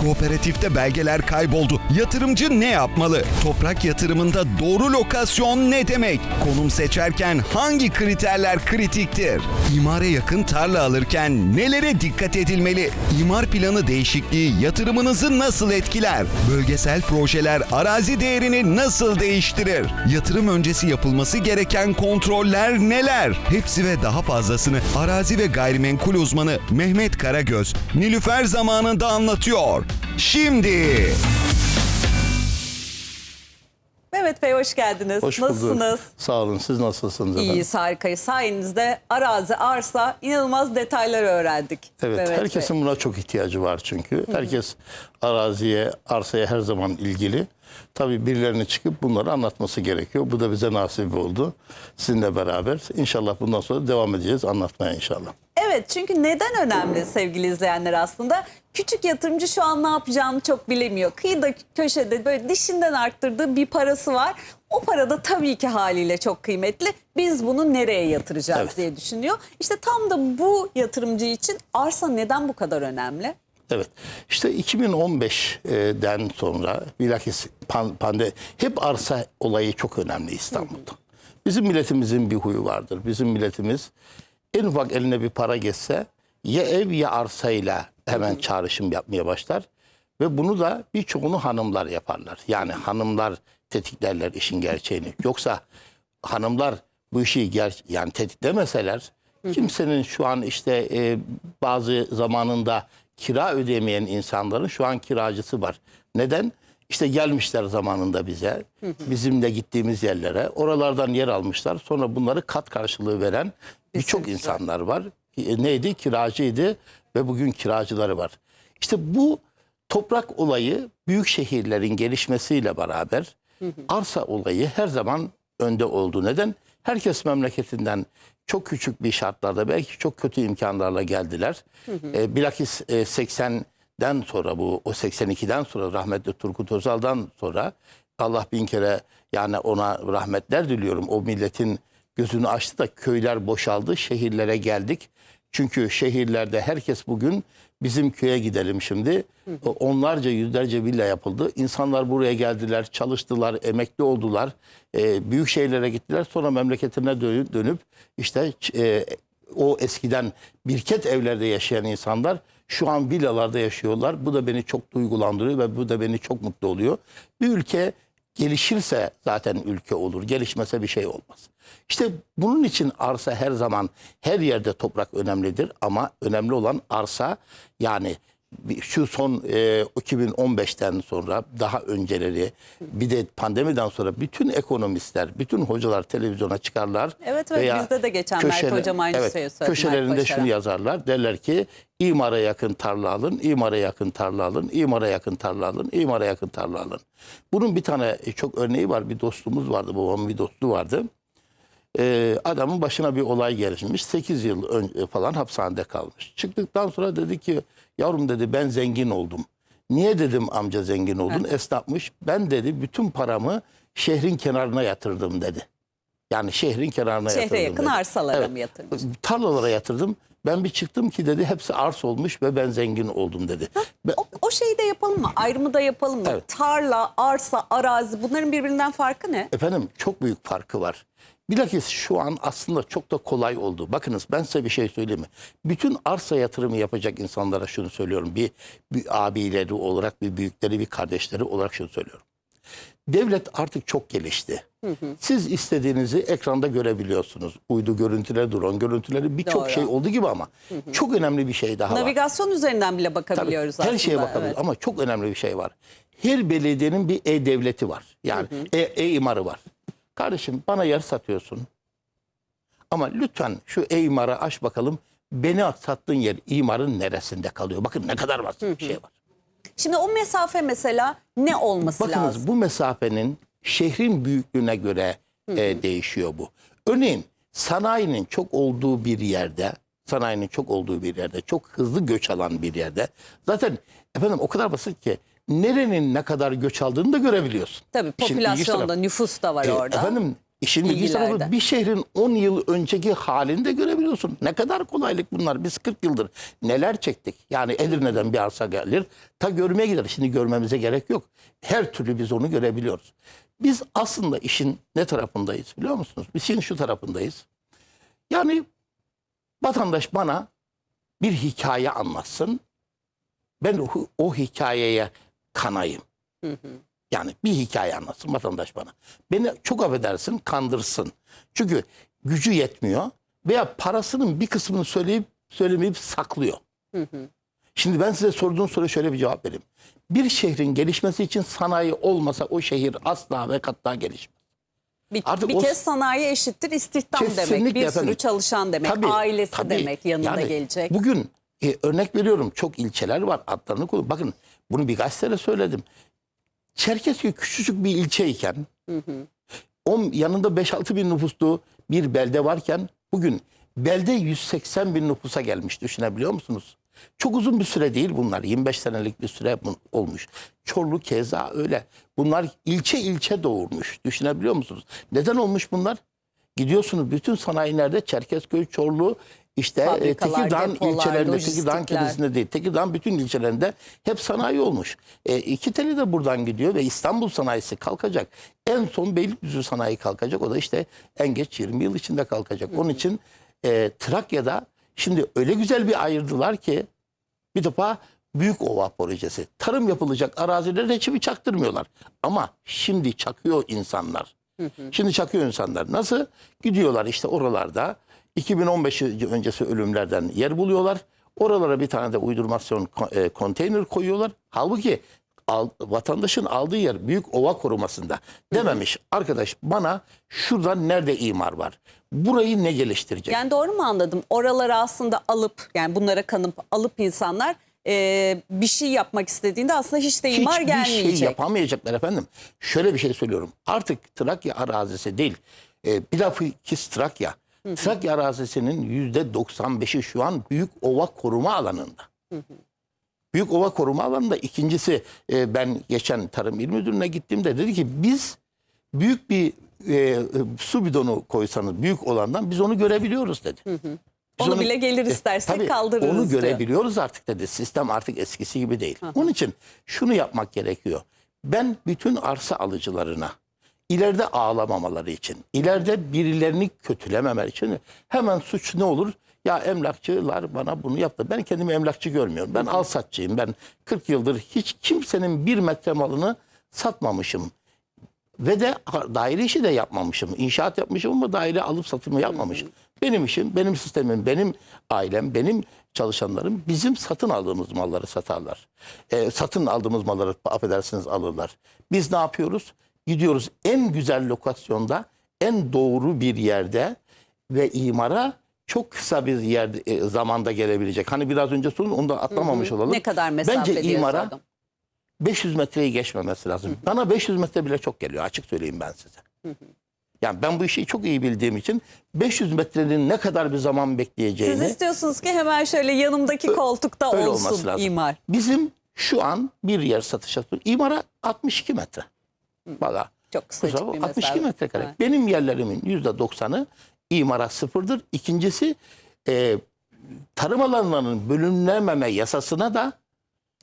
Kooperatifte belgeler kayboldu. Yatırımcı ne yapmalı? Toprak yatırımında doğru lokasyon ne demek? Konum seçerken hangi kriterler kritiktir? İmara yakın tarla alırken nelere dikkat edilmeli? İmar planı değişikliği yatırımınızı nasıl etkiler? Bölgesel projeler arazi değerini nasıl değiştirir? Yatırım öncesi yapılması gereken kontroller neler? Hepsi ve daha fazlasını arazi ve gayrimenkul uzmanı Mehmet Karagöz Nilüfer zamanında anlatıyor. Şimdi. Mehmet Bey hoş geldiniz. Hoş bulduk. Nasılsınız? Sağ olun. Siz nasılsınız efendim? İyiyiz harikayız. Sayenizde arazi, arsa inanılmaz detaylar öğrendik. Evet, Mehmet Bey. herkesin buna çok ihtiyacı var çünkü. Herkes araziye, arsaya her zaman ilgili. Tabii birilerine çıkıp bunları anlatması gerekiyor. Bu da bize nasip oldu. Sizinle beraber. İnşallah bundan sonra devam edeceğiz anlatmaya inşallah. Evet çünkü neden önemli sevgili izleyenler aslında? Küçük yatırımcı şu an ne yapacağını çok bilemiyor. Kıyıda köşede böyle dişinden arttırdığı bir parası var. O para da tabii ki haliyle çok kıymetli. Biz bunu nereye yatıracağız Evet. diye düşünüyor. İşte tam da bu yatırımcı için arsa neden bu kadar önemli? Evet. İşte 2015'den sonra bilakis pan, pande hep arsa olayı çok önemli İstanbul'da. Bizim milletimizin bir huyu vardır. Bizim milletimiz en ufak eline bir para geçse ya ev ya arsayla hemen çağrışım yapmaya başlar. Ve bunu da birçoğunu hanımlar yaparlar. Yani hanımlar tetiklerler işin gerçeğini. Yoksa hanımlar bu işi ger yani tetiklemeseler kimsenin şu an işte e, bazı zamanında kira ödeyemeyen insanların şu an kiracısı var. Neden? İşte gelmişler zamanında bize, bizim de gittiğimiz yerlere, oralardan yer almışlar. Sonra bunları kat karşılığı veren birçok insanlar var. E, neydi? Kiracıydı ve bugün kiracıları var. İşte bu toprak olayı büyük şehirlerin gelişmesiyle beraber arsa olayı her zaman önde oldu. Neden? Herkes memleketinden çok küçük bir şartlarda belki çok kötü imkanlarla geldiler. E, bilakis e, 80'den sonra bu o 82'den sonra rahmetli Turgut Özal'dan sonra Allah bin kere yani ona rahmetler diliyorum. O milletin gözünü açtı da köyler boşaldı, şehirlere geldik. Çünkü şehirlerde herkes bugün bizim köye gidelim şimdi. Onlarca yüzlerce villa yapıldı. İnsanlar buraya geldiler, çalıştılar, emekli oldular. Ee, büyük şehirlere gittiler. Sonra memleketine dönüp işte e, o eskiden birket evlerde yaşayan insanlar şu an villalarda yaşıyorlar. Bu da beni çok duygulandırıyor ve bu da beni çok mutlu oluyor. Bir ülke gelişirse zaten ülke olur. Gelişmese bir şey olmaz. İşte bunun için arsa her zaman her yerde toprak önemlidir ama önemli olan arsa yani şu son e, 2015'ten sonra daha önceleri bir de pandemiden sonra bütün ekonomistler, bütün hocalar televizyona çıkarlar. Evet, evet, bizde de geçen Mert Hocam aynı şeyi söyledi, Köşelerinde şunu yazarlar. Derler ki imara yakın tarla alın, imara yakın tarla alın, imara yakın tarla alın, imara yakın tarla alın. Bunun bir tane çok örneği var. Bir dostumuz vardı, babamın bir dostu vardı. Ee, adamın başına bir olay gelişmiş. 8 yıl önce falan hapishanede kalmış. Çıktıktan sonra dedi ki yavrum dedi ben zengin oldum. Niye dedim amca zengin oldun? Esnafmış. Ben dedi bütün paramı şehrin kenarına yatırdım dedi. Yani şehrin kenarına Şehre yatırdım yakın dedi. arsalara Evet. mı yatırmış? Tarlalara yatırdım. Ben bir çıktım ki dedi hepsi arsa olmuş ve ben zengin oldum dedi. Ben- O, o şeyi de yapalım mı? Ayrımı da yapalım mı? Evet. Tarla, arsa, arazi bunların birbirinden farkı ne? Efendim çok büyük farkı var. Bilakis şu an aslında çok da kolay oldu. Bakınız ben size bir şey söyleyeyim mi? Bütün arsa yatırımı yapacak insanlara şunu söylüyorum. Bir, bir abileri olarak, bir büyükleri, bir kardeşleri olarak şunu söylüyorum. Devlet artık çok gelişti. Siz istediğinizi ekranda görebiliyorsunuz. Uydu görüntüleri, drone görüntüleri birçok Doğru. şey oldu gibi ama çok önemli bir şey daha var. Navigasyon üzerinden bile Tabii, bakabiliyoruz her aslında. şeye bakabiliriz evet. ama çok önemli bir şey var. Her belediyenin bir e-devleti var. Yani e- e-imarı var. Kardeşim bana yer satıyorsun. Ama lütfen şu e-imarı aç bakalım. Beni sattığın yer imarın neresinde kalıyor? Bakın ne kadar basit bir şey var. Şimdi o mesafe mesela ne olması Bakınız lazım? bu mesafenin şehrin büyüklüğüne göre e, değişiyor bu. Örneğin sanayinin çok olduğu bir yerde, sanayinin çok olduğu bir yerde, çok hızlı göç alan bir yerde. Zaten efendim o kadar basit ki nerenin ne kadar göç aldığını da görebiliyorsun. Tabii popülasyonda, nüfus da var E, orada. Efendim işin ilginç tarafı bir şehrin 10 yıl önceki halini de görebiliyorsun. Musun? Ne kadar kolaylık bunlar. Biz 40 yıldır neler çektik. Yani Edirne'den bir arsa gelir. Ta görmeye gider. Şimdi görmemize gerek yok. Her türlü biz onu görebiliyoruz. Biz aslında işin ne tarafındayız biliyor musunuz? Biz işin şu tarafındayız. Yani vatandaş bana bir hikaye anlatsın. Ben o, o hikayeye kanayım. Yani bir hikaye anlatsın vatandaş bana. Beni çok affedersin kandırsın. Çünkü gücü yetmiyor veya parasının bir kısmını söyleyip söylemeyip saklıyor. Şimdi ben size sorduğum soruya şöyle bir cevap vereyim. Bir şehrin gelişmesi için sanayi olmasa o şehir asla ve katla gelişmez. Bir, Artık bir o- kez sanayi eşittir istihdam demek. Bir efendim. sürü çalışan demek. Tabii, ailesi tabii. demek yanında Yani gelecek. Bugün e, örnek veriyorum çok ilçeler var adlarını koy. Bakın bunu bir gazetede söyledim. Çerkezköy küçücük bir ilçeyken on, yanında 5-6 bin nüfuslu bir belde varken bugün belde 180 bin nüfusa gelmiş düşünebiliyor musunuz? Çok uzun bir süre değil bunlar. 25 senelik bir süre olmuş. Çorlu keza öyle. Bunlar ilçe ilçe doğurmuş. Düşünebiliyor musunuz? Neden olmuş bunlar? Gidiyorsunuz bütün sanayilerde Çerkezköy, Çorlu, işte e, Fabrikalar, Tekirdağ depolar, ilçelerinde, Tekirdağ kendisinde değil, Tekirdağ bütün ilçelerinde hep sanayi olmuş. E, iki teli de buradan gidiyor ve İstanbul sanayisi kalkacak. En son Beylikdüzü sanayi kalkacak. O da işte en geç 20 yıl içinde kalkacak. Onun için e, Trakya'da şimdi öyle güzel bir ayırdılar ki bir defa Büyük Ova projesi. Tarım yapılacak arazilere hiçbir çaktırmıyorlar. Ama şimdi çakıyor insanlar. Şimdi çakıyor insanlar. Nasıl? Gidiyorlar işte oralarda 2015 öncesi ölümlerden yer buluyorlar. Oralara bir tane de uydurmasyon e, konteyner koyuyorlar. Halbuki al- vatandaşın aldığı yer büyük ova korumasında. Dememiş arkadaş bana şurada nerede imar var? Burayı ne geliştirecek? Yani doğru mu anladım? Oraları aslında alıp yani bunlara kanıp alıp insanlar e, bir şey yapmak istediğinde aslında hiç de imar Hiçbir gelmeyecek. şey yapamayacaklar efendim. Şöyle bir şey söylüyorum. Artık Trakya arazisi değil. E, bilakis Trakya. Trakya arazisinin yüzde 95'i şu an Büyük Ova Koruma Alanı'nda. Büyük Ova Koruma Alanı'nda ikincisi e, ben geçen Tarım İl Müdürlüğü'ne gittiğimde dedi ki biz büyük bir e, e, su bidonu koysanız büyük olandan biz onu görebiliyoruz dedi. Biz Onu bile gelir istersek tabii, kaldırırız Onu diyor. görebiliyoruz artık dedi. Sistem artık eskisi gibi değil. Onun için şunu yapmak gerekiyor. Ben bütün arsa alıcılarına ileride ağlamamaları için, ileride birilerini kötülememeleri için hemen suç ne olur? Ya emlakçılar bana bunu yaptı. Ben kendimi emlakçı görmüyorum. Ben al satçıyım. Ben 40 yıldır hiç kimsenin bir metre malını satmamışım. Ve de daire işi de yapmamışım. İnşaat yapmışım ama daire alıp satımı yapmamışım. Benim işim, benim sistemim, benim ailem, benim çalışanlarım bizim satın aldığımız malları satarlar. Ee, satın aldığımız malları affedersiniz alırlar. Biz ne yapıyoruz? Gidiyoruz en güzel lokasyonda, en doğru bir yerde ve imara çok kısa bir yerde e, zamanda gelebilecek. Hani biraz önce sorun onu da atlamamış olalım. Ne kadar mesafe Bence diye imara sordum. 500 metreyi geçmemesi lazım. Bana 500 metre bile çok geliyor açık söyleyeyim ben size. Yani ben bu işi çok iyi bildiğim için 500 metrenin ne kadar bir zaman Siz bekleyeceğini istiyorsunuz ki hemen şöyle yanımdaki koltukta öyle olsun olması lazım. imar. Bizim şu an bir yer satışa imara 62 metre. Valla Çok kısacık bir bakma, 62 mesafe. metrekare. Evet. Benim yerlerimin %90'ı imara sıfırdır. İkincisi e, tarım alanlarının bölünmememe yasasına da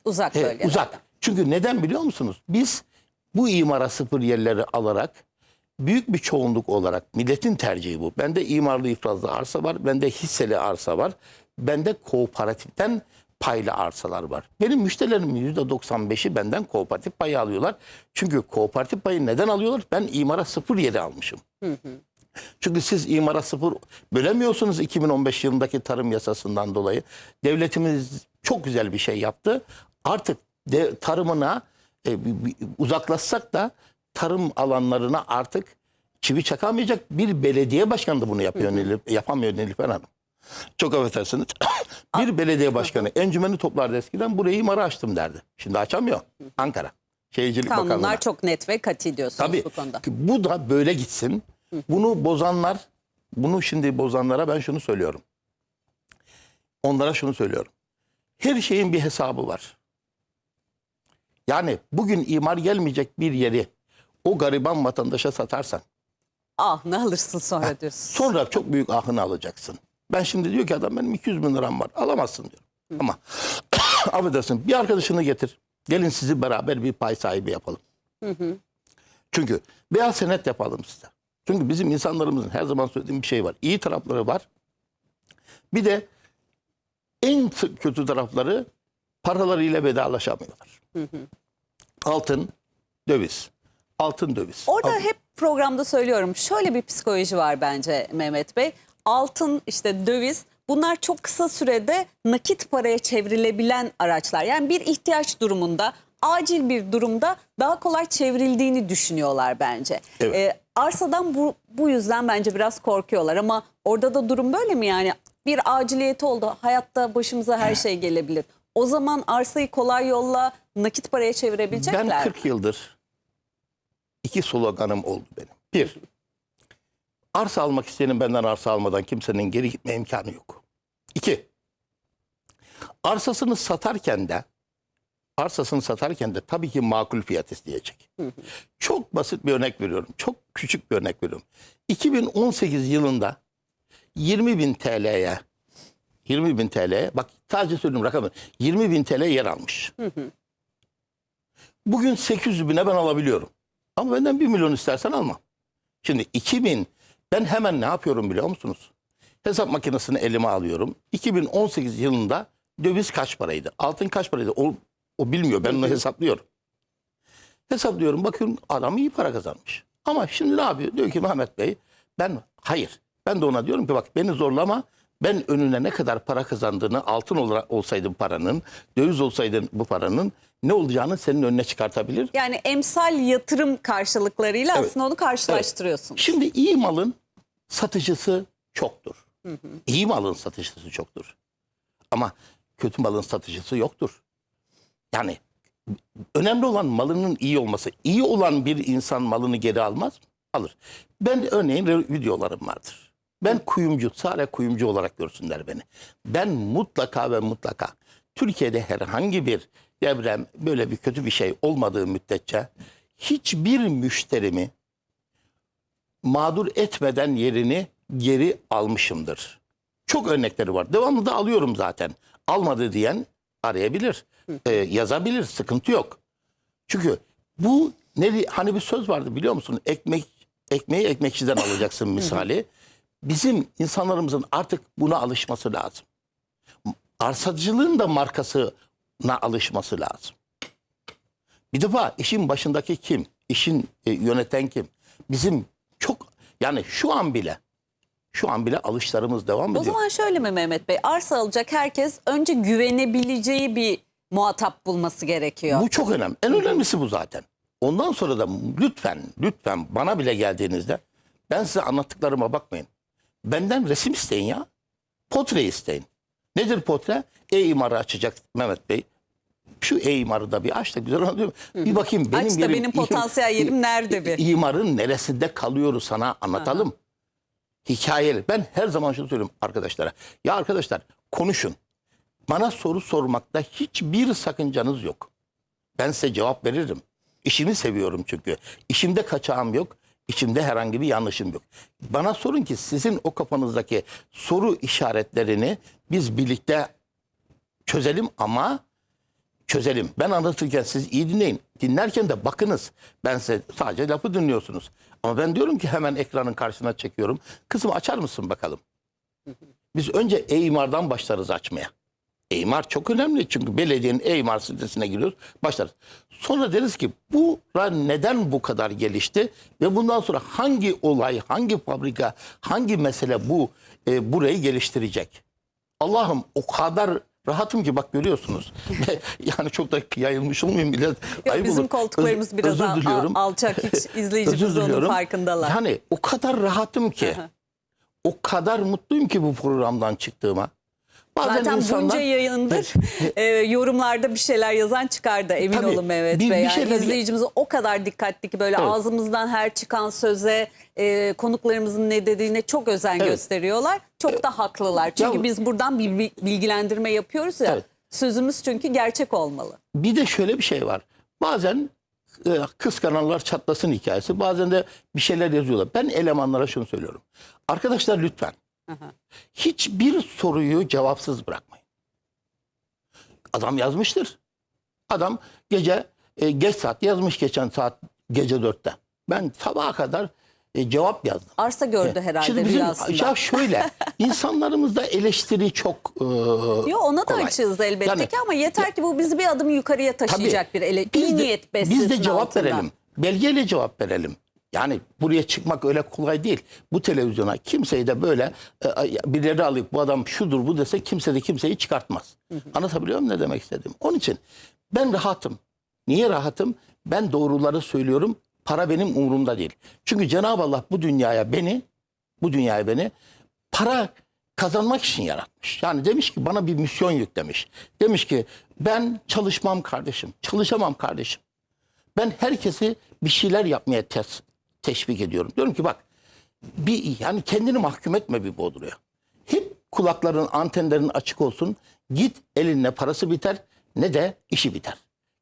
Uzak E, uzak. Çünkü neden biliyor musunuz? Biz bu imara sıfır yerleri alarak büyük bir çoğunluk olarak milletin tercihi bu. Bende imarlı ifrazlı arsa var. Bende hisseli arsa var. Bende kooperatiften paylı arsalar var. Benim müşterilerimin %95'i benden kooperatif payı alıyorlar. Çünkü kooperatif payı neden alıyorlar? Ben imara sıfır yeri almışım. Çünkü siz imara sıfır bölemiyorsunuz 2015 yılındaki tarım yasasından dolayı. Devletimiz çok güzel bir şey yaptı. Artık de, tarımına e, uzaklaşsak da tarım alanlarına artık çivi çakamayacak bir belediye başkanı da bunu yapıyor, yapamıyor Nilüfer Hanım. Çok affedersiniz. bir belediye başkanı encümeni toplardı eskiden burayı imara açtım derdi. Şimdi açamıyor. Ankara. Şehircilik Bakanlığı'na. Kanunlar çok net ve katı diyorsunuz Tabii. bu konuda. Bu da böyle gitsin. Bunu bozanlar, bunu şimdi bozanlara ben şunu söylüyorum. Onlara şunu söylüyorum. Her şeyin bir hesabı var. Yani bugün imar gelmeyecek bir yeri o gariban vatandaşa satarsan Ah ne alırsın sonra diyorsun. sonra çok büyük ahını alacaksın. Ben şimdi diyor ki adam benim 200 bin liram var. Alamazsın diyor. Ama affedersin bir arkadaşını getir. Gelin sizi beraber bir pay sahibi yapalım. Çünkü beyaz senet yapalım size. Çünkü bizim insanlarımızın her zaman söylediğim bir şey var. İyi tarafları var. Bir de en kötü tarafları paralarıyla vedalaşamıyorlar. Altın, döviz. Altın, döviz. Orada Altın- hep programda söylüyorum şöyle bir psikoloji var bence Mehmet Bey. Altın işte döviz bunlar çok kısa sürede nakit paraya çevrilebilen araçlar. Yani bir ihtiyaç durumunda acil bir durumda daha kolay çevrildiğini düşünüyorlar bence. Evet. Ee, arsadan bu, bu yüzden bence biraz korkuyorlar ama orada da durum böyle mi yani? Bir aciliyeti oldu hayatta başımıza her şey gelebilir. O zaman arsayı kolay yolla nakit paraya çevirebilecekler. Ben mi? 40 yıldır iki sloganım oldu benim. Bir, arsa almak isteyenin benden arsa almadan kimsenin geri gitme imkanı yok. İki, arsasını satarken de arsasını satarken de tabii ki makul fiyat isteyecek. Çok basit bir örnek veriyorum. Çok küçük bir örnek veriyorum. 2018 yılında 20 bin TL'ye 20 bin TL'ye bak sadece söylüyorum rakamı 20 bin TL yer almış. Bugün 800 bine ben alabiliyorum. Ama benden 1 milyon istersen almam. Şimdi 2000 ben hemen ne yapıyorum biliyor musunuz? Hesap makinesini elime alıyorum. 2018 yılında döviz kaç paraydı? Altın kaç paraydı? O, o bilmiyor. Ben onu hesaplıyorum. Hesaplıyorum. Bakıyorum adam iyi para kazanmış. Ama şimdi ne yapıyor? Diyor ki Mehmet Bey ben hayır. Ben de ona diyorum ki bak beni zorlama. Ben önüne ne kadar para kazandığını altın olarak olsaydı bu paranın, döviz olsaydı bu paranın ne olacağını senin önüne çıkartabilir. Yani emsal yatırım karşılıklarıyla Evet. aslında onu karşılaştırıyorsun. Şimdi iyi malın satıcısı çoktur. İyi malın satıcısı çoktur. Ama kötü malın satıcısı yoktur. Yani önemli olan malının iyi olması. İyi olan bir insan malını geri almaz mı? Alır. Ben örneğin re- videolarım vardır. Ben kuyumcu, sadece kuyumcu olarak görsünler beni. Ben mutlaka ve mutlaka Türkiye'de herhangi bir devrem böyle bir kötü bir şey olmadığı müddetçe hiçbir müşterimi mağdur etmeden yerini geri almışımdır. Çok örnekleri var. Devamlı da alıyorum zaten. Almadı diyen arayabilir, e, yazabilir. Sıkıntı yok. Çünkü bu ne hani bir söz vardı biliyor musun? Ekmek ekmeği ekmekçiden alacaksın misali. Bizim insanlarımızın artık buna alışması lazım. Arsacılığın da markasına alışması lazım. Bir defa işin başındaki kim? İşin e, yöneten kim? Bizim çok yani şu an bile şu an bile alışlarımız devam O ediyor. zaman şöyle mi Mehmet Bey? Arsa alacak herkes önce güvenebileceği bir muhatap bulması gerekiyor. Bu çok önemli. En önemlisi bu zaten. Ondan sonra da lütfen lütfen bana bile geldiğinizde ben size anlattıklarıma bakmayın. Benden resim isteyin ya. Portre isteyin. Nedir portre? E-imarı açacak Mehmet Bey. Şu e-imarı da bir aç da güzel oluyor. Bir bakayım benim Aç da yerim, benim potansiyel yerim nerede bir? İmarın neresinde kalıyor sana anlatalım. Hikayeli. Ben her zaman şunu söylüyorum arkadaşlara. Ya arkadaşlar konuşun. Bana soru sormakta hiçbir sakıncanız yok. Ben size cevap veririm. İşimi seviyorum çünkü. İşimde kaçağım yok. İçimde herhangi bir yanlışım yok. Bana sorun ki sizin o kafanızdaki soru işaretlerini biz birlikte çözelim ama çözelim. Ben anlatırken siz iyi dinleyin. Dinlerken de bakınız. Ben size sadece lafı dinliyorsunuz. Ama ben diyorum ki hemen ekranın karşısına çekiyorum. Kızım açar mısın bakalım? Biz önce e-imardan başlarız açmaya. E-imar çok önemli çünkü belediyenin e-imar sitesine giriyoruz, başlarız. Sonra deriz ki bura neden bu kadar gelişti ve bundan sonra hangi olay, hangi fabrika, hangi mesele bu e, burayı geliştirecek? Allah'ım o kadar rahatım ki bak görüyorsunuz. yani çok da yayılmış olmayayım bile. ayıp bizim olur. koltuklarımız Öz- biraz özür al- diliyorum. alçak. Hiç izleyicimiz onun farkındalar. Yani o kadar rahatım ki. o kadar mutluyum ki bu programdan çıktığıma. Bazen Zaten insanlar- bunca yayındır e, yorumlarda bir şeyler yazan çıkardı emin Tabii, olun Mehmet bir- Bey. bir Yani şeyler- izleyicimiz o kadar dikkatli ki böyle Evet. ağzımızdan her çıkan söze e, konuklarımızın ne dediğine çok özen Evet. gösteriyorlar. Çok da haklılar. Çünkü Ya- biz buradan bir bir bilgilendirme yapıyoruz ya. Evet. Sözümüz çünkü gerçek olmalı. Bir de şöyle bir şey var. Bazen e, kıskananlar çatlasın hikayesi. Bazen de bir şeyler yazıyorlar. Ben elemanlara şunu söylüyorum. Arkadaşlar lütfen Hiçbir soruyu cevapsız bırakmayın. Adam yazmıştır. Adam gece e, geç saat yazmış geçen saat gece dörtte. Ben sabaha kadar e, cevap yazdım. Arsa gördü herhalde Şimdi bizim rüyasında. ya şöyle insanlarımızda eleştiri çok e, Yo ona da kolay. açığız elbette Yani- ki ama yeter ki bu bizi bir adım yukarıya taşıyacak bir ele. Biz iyi de- niyet beslesin Biz de cevap altında. verelim. Belgeyle cevap verelim. Yani buraya çıkmak öyle kolay değil. Bu televizyona kimseyi de böyle e, birileri alıp bu adam şudur bu dese kimse de kimseyi çıkartmaz. Anlatabiliyor muyum ne demek istedim? Onun için ben rahatım. Niye rahatım? Ben doğruları söylüyorum. Para benim umurumda değil. Çünkü Cenab-ı Allah bu dünyaya beni, bu dünyaya beni para kazanmak için yaratmış. Yani demiş ki bana bir misyon yüklemiş. Demiş ki ben çalışmam kardeşim, çalışamam kardeşim. Ben herkesi bir şeyler yapmaya tes- teşvik ediyorum. Diyorum ki bak bir yani kendini mahkum etme bir Bodru'ya. Hep kulakların, antenlerin açık olsun. Git elinle parası biter ne de işi biter.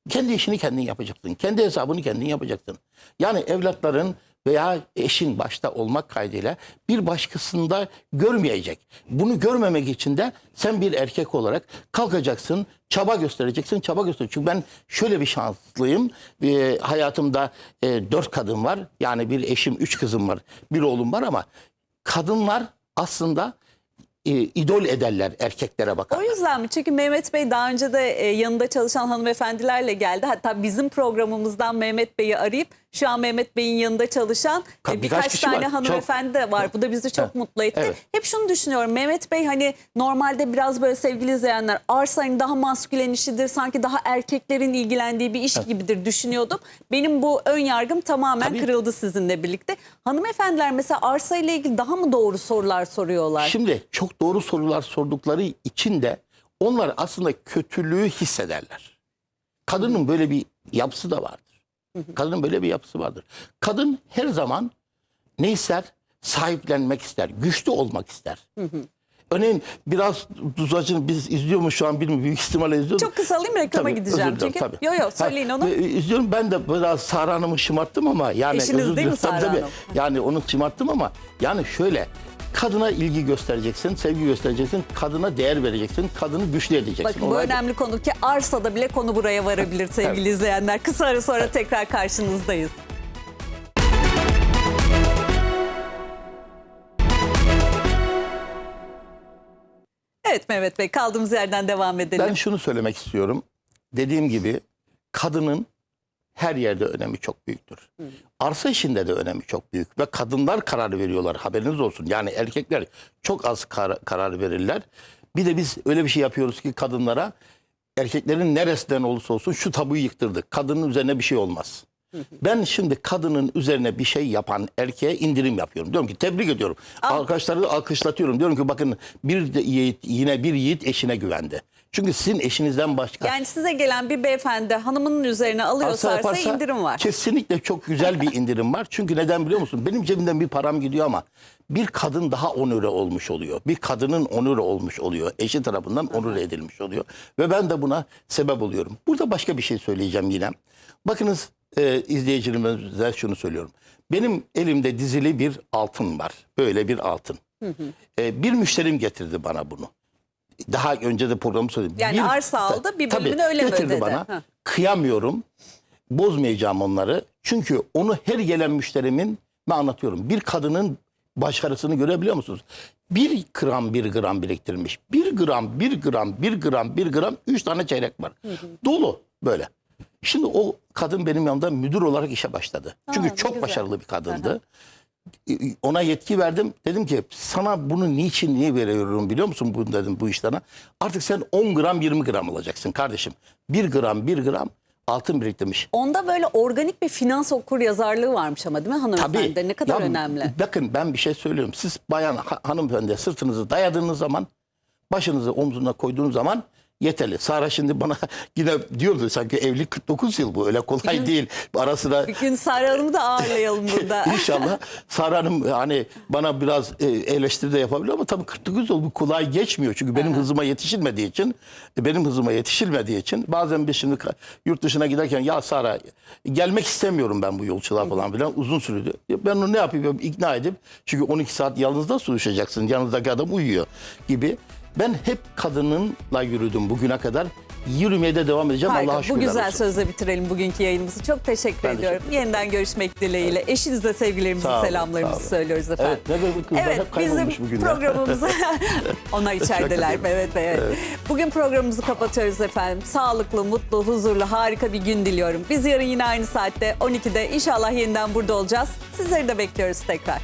Kendi işini kendin yapacaksın. Kendi hesabını kendin yapacaksın. Yani evlatların veya eşin başta olmak kaydıyla bir başkasında görmeyecek. Bunu görmemek için de sen bir erkek olarak kalkacaksın, çaba göstereceksin, çaba göstereceksin. Çünkü ben şöyle bir şanslıyım. Ee, hayatımda e, dört kadın var. Yani bir eşim, üç kızım var, bir oğlum var ama kadınlar aslında e, idol ederler erkeklere bakar. O yüzden mi? Çünkü Mehmet Bey daha önce de e, yanında çalışan hanımefendilerle geldi. Hatta bizim programımızdan Mehmet Bey'i arayıp şu an Mehmet Bey'in yanında çalışan Ka- e, birkaç birkaç kişi tane var. Çok- hanımefendi de var. Bu da bizi çok Evet. mutlu etti. Evet. Hep şunu düşünüyorum. Mehmet Bey hani normalde biraz böyle sevgili izleyenler arsa hani daha maskülen işidir. Sanki daha erkeklerin ilgilendiği bir iş gibidir düşünüyordum. Benim bu ön yargım tamamen Tabii. kırıldı sizinle birlikte. Hanımefendiler mesela arsa ile ilgili daha mı doğru sorular soruyorlar? Şimdi çok doğru sorular sordukları için de onlar aslında kötülüğü hissederler. Kadının böyle bir yapısı da vardır. Kadının böyle bir yapısı vardır. Kadın her zaman ne ister? Sahiplenmek ister. Güçlü olmak ister. Örneğin biraz Duzacı'nı biz izliyor mu şu an bilmiyorum. Büyük ihtimalle izliyoruz. Çok kısa alayım reklama Tabii, gideceğim çünkü. tabii. Yo yo söyleyin Ha, onu. e, İzliyorum ben de biraz Sara Hanım'ı şımarttım ama yani Eşiniz özür değil mi Sara tabii. Hanım? Yani onu şımarttım ama yani şöyle kadına ilgi göstereceksin, sevgi göstereceksin, kadına değer vereceksin, kadını güçlü edeceksin. Bakın bu Olay bu. önemli konu ki arsada bile konu buraya varabilir sevgili izleyenler. Kısa ara sonra tekrar karşınızdayız. Evet Mehmet Bey kaldığımız yerden devam edelim. Ben şunu söylemek istiyorum. Dediğim gibi kadının her yerde önemi çok büyüktür. Arsa işinde de önemi çok büyük ve kadınlar karar veriyorlar haberiniz olsun. Yani erkekler çok az kar- karar verirler. Bir de biz öyle bir şey yapıyoruz ki kadınlara erkeklerin neresinden olursa olsun şu tabuyu yıktırdık. Kadının üzerine bir şey olmaz. Ben şimdi kadının üzerine bir şey yapan erkeğe indirim yapıyorum. Diyorum ki tebrik ediyorum. Arkadaşları alkışlatıyorum. Diyorum ki bakın bir yiğit, yine bir yiğit eşine güvendi. Çünkü sizin eşinizden başka Yani size gelen bir beyefendi hanımının üzerine alıyorsa Arsa arsa yaparsa indirim var. Kesinlikle çok güzel bir indirim var. Çünkü neden biliyor musun? Benim cebimden bir param gidiyor ama bir kadın daha onure olmuş oluyor. Bir kadının onure olmuş oluyor. Eşi tarafından onure edilmiş oluyor. Ve ben de buna sebep oluyorum. Burada başka bir şey söyleyeceğim yine. Bakınız e, izleyicilerimize şunu söylüyorum. Benim elimde dizili bir altın var. Böyle bir altın. E, bir müşterim getirdi bana bunu. Daha önce de programı söyledim. Yani arsa aldı, bir Tabii, bölümünü öyle mi ödedi? bana. Ha. Kıyamıyorum. Bozmayacağım onları. Çünkü onu her gelen müşterimin ben anlatıyorum. Bir kadının başarısını görebiliyor musunuz? Bir gram bir gram biriktirmiş. Bir gram bir gram bir gram bir gram üç tane çeyrek var. Dolu böyle. Şimdi o kadın benim yanımda müdür olarak işe başladı. Çünkü ne çok güzel. başarılı bir kadındı. Ona yetki verdim. Dedim ki sana bunu niçin niye veriyorum biliyor musun bu dedim bu işlerine. Artık sen 10 gram 20 gram alacaksın kardeşim. 1 gram 1 gram altın biriktirmiş. Onda böyle organik bir finans okur yazarlığı varmış ama değil mi hanımefendi? Tabii. Ne kadar Ya önemli. Bakın ben bir şey söylüyorum. Siz bayan ha- hanımefendi sırtınızı dayadığınız zaman başınızı omzuna koyduğunuz zaman yeterli. Sara şimdi bana yine diyordu sanki evlilik 49 yıl bu öyle kolay değil. Ara sıra Bir gün Sara Hanım'ı da ağırlayalım burada. İnşallah Sara Hanım hani bana biraz e, eleştiri de yapabilir ama tabii 49 yıl bu kolay geçmiyor. Çünkü benim hızıma yetişilmediği için e, benim hızıma yetişilmediği için bazen biz şimdi yurt dışına giderken ya Sara gelmek istemiyorum ben bu yolculuğa falan filan uzun sürdü. Ben onu ne yapayım ikna edip çünkü 12 saat yalnız da su içeceksin yanınızdaki adam uyuyor gibi. Ben hep kadınınla yürüdüm bugüne kadar. Yürümeye de devam edeceğim Harika. Allah'a Bu şükürler güzel olsun. sözle bitirelim bugünkü yayınımızı. Çok teşekkür Ben ediyorum. teşekkür Yeniden görüşmek dileğiyle. Eşinize sevgilerimizi, Sağ olun, selamlarımızı sağ olun. söylüyoruz efendim. Evet, ne böyle kızlar Evet, hep kaybolmuş bizim bugün ya. programımızı onlar içerideler. Şaka Evet, evet, Bugün programımızı kapatıyoruz efendim. Sağlıklı, mutlu, huzurlu, harika bir gün diliyorum. Biz yarın yine aynı saatte 12'de inşallah yeniden burada olacağız. Sizleri de bekliyoruz tekrar.